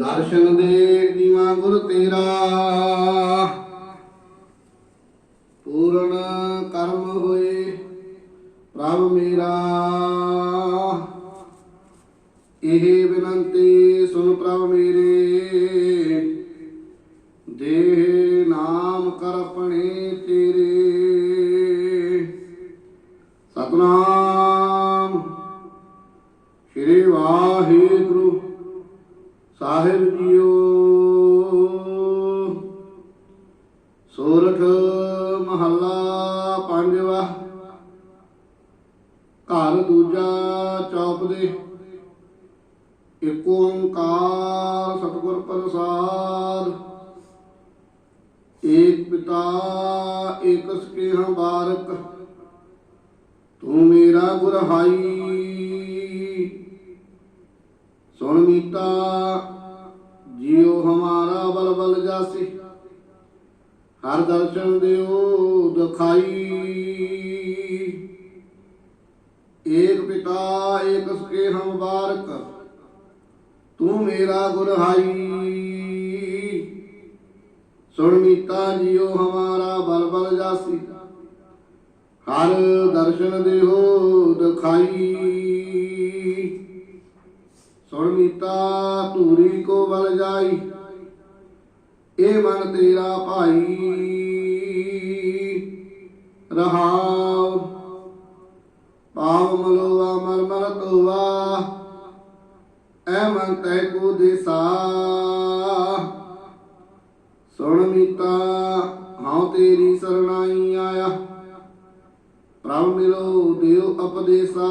ਦਰਸ਼ਨ ਦੇ ਦੀਵਾ ਗੁਰ ਤੇਰਾ। ਪੂਰਨ ਕਰਮ ਹੋਏ ਪ੍ਰਭ ਮੇਰਾ। ਇਹ ਬਿਨੰਤੀ ਸੁਨ ਪ੍ਰਭ ਮੇਰੇ। ਦੇਹ ਨਾਮ ਕਰ ਤੇਰੇ। ਸਤਨਾਮ। ਸ਼੍ਰੀ ਵਾਹਿਗੁਰੂ। ਸਾਹਿਬ ਜੀਓ। ਸੋਰਠ ਮਹੱਲਾ ਪੰਜਵਾ। ਘਰ ਦੂਜਾ ਚੌਪ ਦੇ। ਏਕ ਓੰਕਾਰ ਸਤਿਗੁਰ ਪ੍ਰਸਾਦ। ਏਕ ਪਿਤਾ, ਏਕ ਸਕੇਹ ਬਾਰਕ ਤੂੰ ਮੇਰਾ ਗੁਰਹਾਈ ਸੁਣ ਮੀਤਾ ਜੀਉ ਹਮਾਰਾ ਬਲ ਬਲ ਜਾਸੀ। ਹਰ ਦਰਸ਼ਨ ਦਿਓ, ਦਿਖਾਈ। ਏਕ ਪਿਤਾ, ਏਕ ਸਕੇ ਹਮ ਬਾਰਕ, ਤੂੰ ਮੇਰਾ ਗੁਰ ਹਾਈ। ਸੁਣ ਮੀਤਾ ਜੀਉ ਹਮਾਰਾ ਬਲ ਬਲ ਜਾਸੀ। ਹਰ ਦਰਸ਼ਨ ਦੇਹੋ ਦਿਖਾਈ। ਸੁਣ ਮੀਤਾ, ਧੂਰੀ ਕੋ ਬਲ ਜਾਈ, ਇਹ ਮਨ ਤੇਰਾ ਭਾਈ। ਰਹਾਉ ਪਾਵ ਮਲੋਵਾ ਮਲ ਮਲ ਤੋਵਾ ਐ ਮਨ ਤੈ ਕੋ ਦੇਸਾ। ਸੁਣ ਮੀਤਾ, ਹਉ ਤੇਰੀ ਸਰਣਾਈ ਆਇਆ, ਪ੍ਰਭ ਮਿਲੋ, ਦਿਓ ਅਪਦੇਸਾ।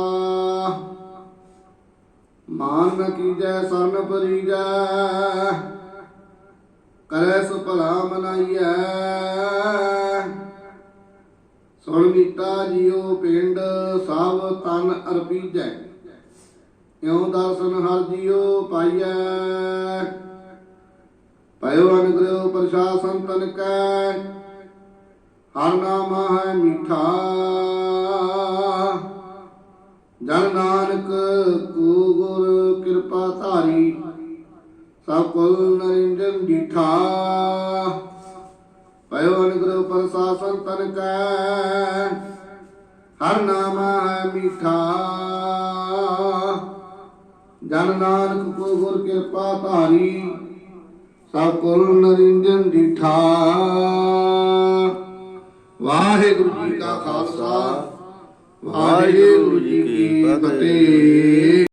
ਮਾਨ ਨ ਕੀਜੈ, ਸਰਨ ਪਰੀਜੈ। ਕਰੈ ਸੁ ਭਲਾ ਮਨਾਈਐ ਸੁਣ ਮੀਤਾ ਜੀਓ ਪਿੰਡ, ਸਭ ਤਨ ਅਰਪੀਜੈ। ਇਉ ਦਰਸ਼ਨ ਹਰ ਜੀਓ ਪਾਈਐ। ਪਇਓ ਅਨੁਗ੍ਰਹ ਪ੍ਰਸ਼ਾਸਨ ਤਨ ਕੈ। ਹਰ ਨਾਮ ਹੈ ਮੀਠਾ। ਜਨ ਨਾਨਕ ਕੋ ਗੁਰ ਕਿਰਪਾ ਧਾਰੀ ਸਭ ਕੁਲ ਨਰਿੰਜਨ ਦੀਠਾ ਪਇਓ ਅਨੁਗ੍ਰਹ ਪ੍ਰਸਾਸਨ ਤਨ ਕੈ, ਹਰ ਨਾਮ ਹੈ ਮੀਠਾ। ਜਨ ਨਾਨਕ ਕੋ ਗੁਰ ਕਿਰਪਾ ਧਾਰੀ ਸਭ ਕੁਲ ਨਰਿੰਜਨ ਦੀਠਾ ਵਾਹਿਗੁਰੂ ਜੀ ਕਾ ਖਾਲਸਾ, ਵਾਹਿਗੁਰੂ ਜੀ ਕੀ ਫਤਿਹ।